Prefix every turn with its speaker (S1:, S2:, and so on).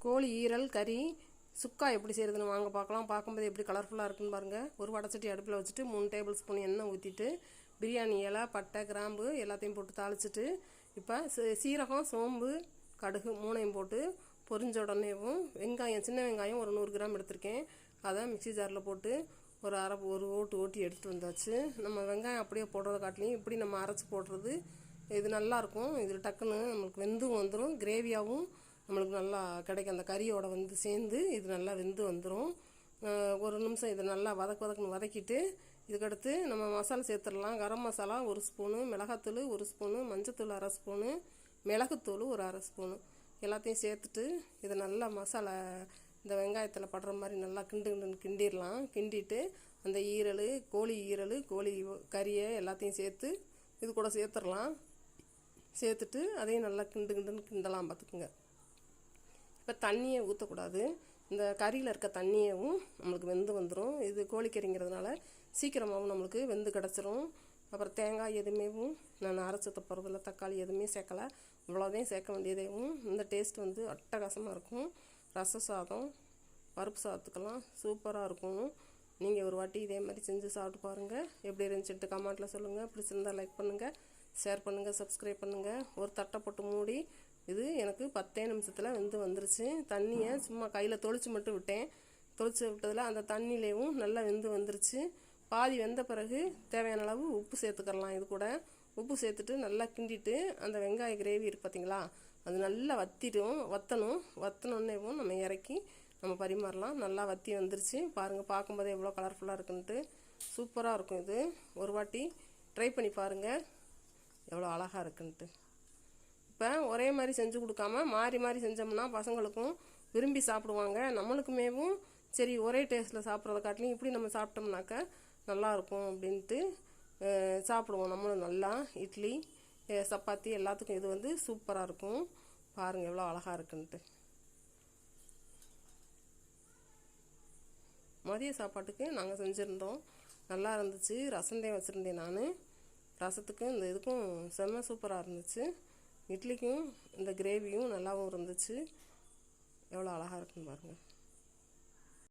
S1: கோழி ஈரல் கறி சுக்கா எப்படி செய்கிறதுன்னு வாங்க பார்க்கலாம். பார்க்கும்போது எப்படி கலர்ஃபுல்லாக இருக்குன்னு பாருங்கள் ஒரு வடச்சட்டி அடுப்பில் வச்சுட்டு மூணு டேபிள் ஸ்பூன் எண்ணெய் ஊற்றிட்டு பிரியாணி இலை பட்டை கிராம்பு எல்லாத்தையும் போட்டு தாளிச்சிட்டு இப்போ சீ- சீரகம் சோம்பு கடுகு மூணையும் போட்டு பொரிஞ்ச உடனேவும் வெங்காயம் சின்ன வெங்காயம் ஒரு நூறு கிராம் எடுத்திருக்கேன். அதை மிக்ஸி ஜாரில் போட்டு ஒரு அரை ஒரு ஓட்டு ஓட்டி எடுத்துகிட்டு வந்தாச்சு. நம்ம வெங்காயம் அப்படியே போடுறத காட்டிலையும் இப்படி நம்ம அரைச்சி போடுறது இது நல்லாயிருக்கும் இது டக்குன்னு நம்மளுக்கு வெந்தும் வந்துடும் கிரேவியாகவும் நம்மளுக்கு நல்லா கிடைக்கும். அந்த கறியோட வந்து சேர்ந்து இது நல்லா வெந்து வந்துடும் ஒரு நிமிஷம் இதை நல்லா வதக்கு வதக்குன்னு வதக்கிட்டு இதுக்கடுத்து நம்ம மசாலா சேர்த்துடலாம். கரம் மசாலா ஒரு ஸ்பூனு மிளகாத்தூள் ஒரு ஸ்பூனு மஞ்சத்தூள் அரை ஸ்பூனு மிளகுத்தூள் ஒரு அரை ஸ்பூனு. எல்லாத்தையும் சேர்த்துட்டு இதை நல்லா மசாலா இந்த வெங்காயத்தில் படுற மாதிரி நல்லா கிண்டு கிண்டு கிண்டிடலாம். கிண்டிட்டு அந்த ஈரல் கோழி ஈரல் கோழி கறியை எல்லாத்தையும் சேர்த்து இது கூட சேர்த்துடலாம். சேர்த்துட்டு அதையும் நல்லா கிண்டு கிண்டுன்னு கிண்டலாம் பார்த்துக்குங்க. இப்போ தண்ணியை ஊற்றக்கூடாது. இந்த கறியில் இருக்க தண்ணியவும் நம்மளுக்கு வெந்து வந்துடும் இது கோழிக்கறிங்கிறதுனால சீக்கிரமாகவும் நம்மளுக்கு வெந்து கிடச்சிரும். அப்புறம் தேங்காய் எதுவுமேவும் நான் அரைச்சி தப்புறதில்ல. தக்காளி எதுவுமே சேர்க்கலை. இவ்வளோதையும் சேர்க்க வேண்டியதேவும் இந்த டேஸ்ட் வந்து அட்டகாசமாக இருக்கும். ரச சாதம் பருப்பு சாதத்துக்கெல்லாம் சூப்பராக இருக்கும். நீங்கள் ஒரு வாட்டி இதே மாதிரி செஞ்சு சாப்பிட்டு பாருங்கள் எப்படி இருந்துச்சுட்டு கமெண்ட்டில் சொல்லுங்கள் பிடிச்சிருந்தா லைக் பண்ணுங்கள் ஷேர் பண்ணுங்கள் சப்ஸ்கிரைப் பண்ணுங்கள் ஒரு தட்டை போட்டு மூடி இது எனக்கு பத்தே நிமிஷத்தில் வெந்து வந்துருச்சு. தண்ணியை சும்மா கையில் தொளிச்சு மட்டும் விட்டேன். தொளிச்சு விட்டதில் அந்த தண்ணியிலையும் நல்லா வெந்து வந்துருச்சு. பாதி வெந்த பிறகு தேவையான அளவு உப்பு சேர்த்துக்கலாம் இது கூட. உப்பு சேர்த்துட்டு நல்லா கிண்டிட்டு அந்த வெங்காய கிரேவி இருக்கு பார்த்தீங்களா அது நல்லா வத்திடும் வத்தணும். வத்தணுன்னேவும் நம்ம இறக்கி நம்ம பரிமாறலாம். நல்லா வத்தி வந்துருச்சு. பாருங்கள் பார்க்கும்போதே எவ்வளோ கலர்ஃபுல்லாக இருக்குன்ட்டு சூப்பராக இருக்கும் இது. ஒரு வாட்டி ட்ரை பண்ணி பாருங்கள் எவ்வளோ அழகாக இருக்குன்ட்டு இப்போ ஒரே மாதிரி செஞ்சு கொடுக்காம மாறி மாறி செஞ்சோம்னா பசங்களுக்கும் விரும்பி சாப்பிடுவாங்க. நம்மளுக்குமேவும் சரி ஒரே டேஸ்ட்டில் சாப்பிட்றத காட்டிலும் இப்படி நம்ம சாப்பிட்டோம்னாக்க நல்லா இருக்கும் அப்படின்ட்டு சாப்பிடுவோம். நம்மளும் நல்லா இட்லி சப்பாத்தி எல்லாத்துக்கும் இது வந்து சூப்பராக இருக்கும். பாருங்கள் எவ்வளோ அழகாக இருக்குன்ட்டு. மதிய சாப்பாட்டுக்கு நாங்கள் செஞ்சுருந்தோம். நல்லா இருந்துச்சு. ரசந்தே வச்சுருந்தேன் நான். ரசத்துக்கும் இந்த இதுக்கும் செம்ம சூப்பராக இருந்துச்சு. இட்லிக்கும் இந்த கிரேவியும் நல்லாவும் இருந்துச்சு. எவ்வளோ அழகாக இருக்குன்னு பாருங்கள்